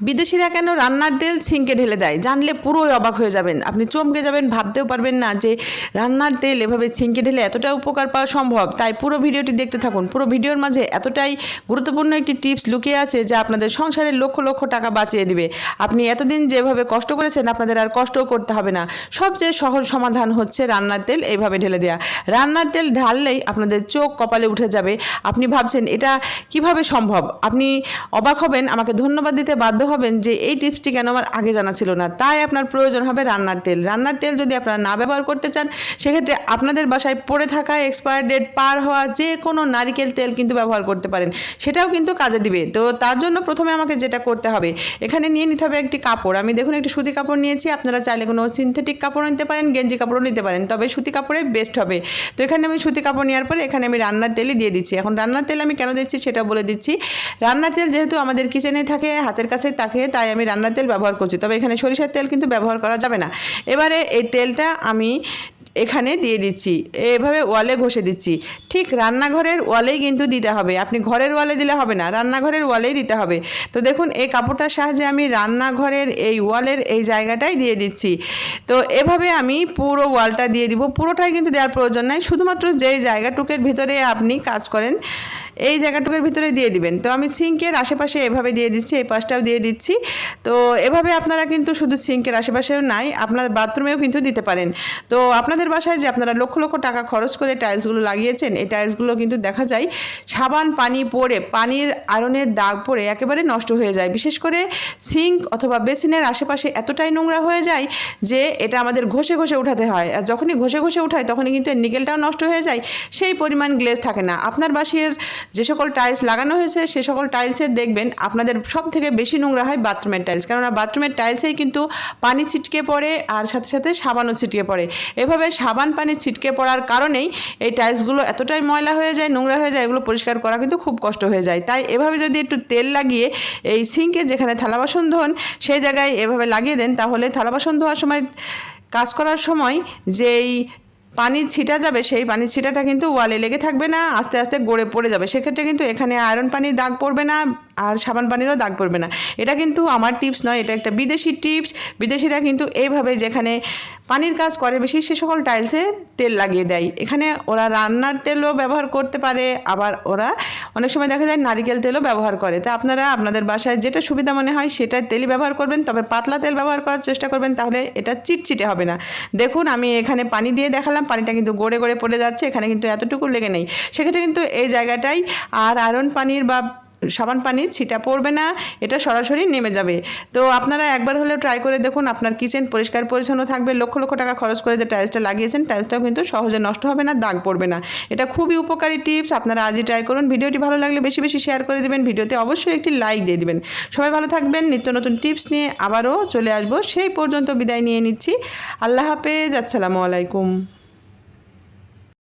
বিদেশিরা কেন রান্নার তেল ছিঙ্কে ঢেলে দেয়? জানলে পুরোই অবাক হয়ে যাবেন। আপনি চমকে যাবেন, ভাবতেও পারবেন না যে রান্নার তেল এভাবে ছিঙ্কে ঢেলে এতটা উপকার পাওয়া সম্ভব। তাই পুরো ভিডিওটি দেখতে থাকুন। পুরো ভিডিওর মাঝে এতটাই গুরুত্বপূর্ণ একটি টিপস লুকিয়ে আছে যা আপনাদের সংসারের লক্ষ লক্ষ টাকা বাঁচিয়ে দিবে। আপনি এতদিন যেভাবে কষ্ট করেছেন, আপনাদের আর কষ্টও করতে হবে না। সবচেয়ে সহজ সমাধান হচ্ছে রান্নার তেল এইভাবে ঢেলে দেওয়া রান্নার তেল ঢাললেই আপনাদের চোখ কপালে উঠে যাবে। আপনি ভাবছেন, এটা কীভাবে সম্ভব? আপনি অবাক হবেন। আমাকে ধন্যবাদ দিতে বাধ্য হবেন যে এই টিপসটি কেন আমার আগে জানা ছিল না। তাই আপনার প্রয়োজন হবে রান্নার তেল। রান্নার তেল যদি আপনারা না ব্যবহার করতে চান, সেক্ষেত্রে আপনাদের বাসায় পড়ে থাকা এক্সপায়ার ডেট পার হওয়া যে কোনো নারিকেল তেল কিন্তু ব্যবহার করতে পারেন। সেটাও কিন্তু কাজে দিবে। তো তার জন্য প্রথমে আমাকে যেটা করতে হবে, এখানে নিয়ে নিতে হবে একটি কাপড়। আমি দেখুন একটি সুতি কাপড় নিয়েছি। আপনারা চাইলে কোনো সিনথেটিক কাপড় নিতে পারেন, গেঞ্জি কাপড়ও নিতে পারেন, তবে সুতি কাপড়ে বেস্ট হবে। তো এখানে আমি সুতি কাপড় নেওয়ার পরে এখানে আমি রান্নার তেলই দিয়ে দিচ্ছি। এখন রান্নার তেল আমি কেন দিচ্ছি সেটা বলে দিচ্ছি। রান্নার তেল যেহেতু আমাদের কিচেনে থাকে, হাতের কাছে থাকে তাই আমি রান্নার তেল ব্যবহার করছি। তবে এখানে সরিষার তেল কিন্তু ব্যবহার করা যাবে না। এবারে এই তেলটা আমি এখানে দিয়ে দিচ্ছি। এভাবে ওয়ালে ঘষে দিচ্ছি। ঠিক রান্নাঘরের ওয়ালেই কিন্তু দিতে হবে। আপনি ঘরের ওয়ালে দিলে হবে না, রান্নাঘরের ওয়ালেই দিতে হবে। তো দেখুন, এই কাপড়টার সাহায্যে আমি রান্নাঘরের এই ওয়ালের এই জায়গাটাই দিয়ে দিচ্ছি। তো এভাবে আমি পুরো ওয়ালটা দিয়ে দিব। পুরোটাই কিন্তু দেওয়ার প্রয়োজন নাই। শুধুমাত্র যেই জায়গাটুকের ভিতরে আপনি কাজ করেন, এই জায়গাটুকের ভিতরে দিয়ে দিবেন। তো আমি সিঙ্কের আশেপাশে এভাবে দিয়ে দিচ্ছি, এই পাশটাও দিয়ে দিচ্ছি। তো এভাবে আপনারা কিন্তু শুধু সিঙ্কের আশেপাশেও নাই, আপনার বাথরুমেও কিন্তু দিতে পারেন। তো আপনাদের বাসায় যে আপনারা লক্ষ লক্ষ টাকা খরচ করে টাইলসগুলো লাগিয়েছেন, এই টাইলসগুলো কিন্তু দেখা যায় সাবান, পানি পড়ে, পানির আয়রনের দাগ পড়ে একেবারে নষ্ট হয়ে যায়। বিশেষ করে সিঙ্ক অথবা বেসিনের আশেপাশে এতটাই নোংরা হয়ে যায় যে এটা আমাদের ঘষে ঘষে উঠাতে হয়। আর যখনই ঘষে ঘষে উঠায় তখনই কিন্তু নিকেলটাও নষ্ট হয়ে যায়। সেই পরিমাণ গ্লেজ থাকে না। আপনার বাসের যে সকল টাইলস লাগানো হয়েছে, সে সকল টাইলসের দেখবেন আপনাদের সব থেকে বেশি নোংরা হয় বাথরুমের টাইলস কেননা বাথরুমের টাইলসেই কিন্তু পানি ছিটকে পড়ে আর সাথে সাথে সাবানও ছিটকে পড়ে। এভাবে সাবান পানি ছিটকে পড়ার কারণেই এই টাইলসগুলো এতটাই ময়লা হয়ে যায়, নোংরা হয়ে যায়, এগুলো পরিষ্কার করা কিন্তু খুব কষ্ট হয়ে যায়। তাই এভাবে যদি একটু তেল লাগিয়ে এই সিঙ্কে যেখানে থালা বাসন ধোন, সেই জায়গায় এভাবে লাগিয়ে দেন, তাহলে থালা বাসন ধোয়ার সময়, কাজ করার সময় যেই পানি ছিটা যাবে, সেই পানির ছিটাটা কিন্তু ওয়ালে লেগে থাকবে না, আস্তে আস্তে গড়ে পড়ে যাবে। সেক্ষেত্রে কিন্তু এখানে আয়রন পানির দাগ পড়বে না আর সাবান পানিরও দাগ পড়বে না। এটা কিন্তু আমার টিপস নয়, এটা একটা বিদেশি টিপস। বিদেশিরা কিন্তু এইভাবে যেখানে পানির কাজ করে বেশি, সে সকল টাইলসে তেল লাগিয়ে দেয়। এখানে ওরা রান্নার তেলও ব্যবহার করতে পারে, আবার ওরা অনেক সময় দেখা যায় নারিকেল তেলও ব্যবহার করে। তা আপনারা আপনাদের বাসায় যেটা সুবিধা মনে হয় সেটা তেলই ব্যবহার করবেন, তবে পাতলা তেল ব্যবহার করার চেষ্টা করবেন, তাহলে এটা চিটচিটে হবে না। দেখুন, আমি এখানে পানি দিয়ে দেখালাম, পানিটা কিন্তু গড়ে গড়ে পড়ে যাচ্ছে, এখানে কিন্তু এতটুকু লেগে নেই। সেক্ষেত্রে কিন্তু এই জায়গাটাই আর আয়রন পানির বা সাবান পানি, ছিটা পড়বে না, এটা সরাসরি নেমে যাবে। তো আপনারা একবার হলেও ট্রাই করে দেখুন, আপনার কিচেন পরিষ্কার পরিচ্ছন্ন থাকবে, লক্ষ লক্ষ টাকা খরচ করে যে টাইলসটা লাগিয়েছেন টাইলসটাও কিন্তু সহজে নষ্ট হবে না, দাগ পড়বে না। এটা খুবই উপকারী টিপস আপনারা আজই ট্রাই করুন। ভিডিওটি ভালো লাগলে বেশি বেশি শেয়ার করে দেবেন, ভিডিওতে অবশ্যই একটি লাইক দিয়ে দেবেন। সবাই ভালো থাকবেন, নিত্য নতুন টিপস নিয়ে আবারও চলে আসব। সেই পর্যন্ত বিদায় নিয়ে নিচ্ছি। আল্লাহ হাফেজ, আসসালামু আলাইকুম।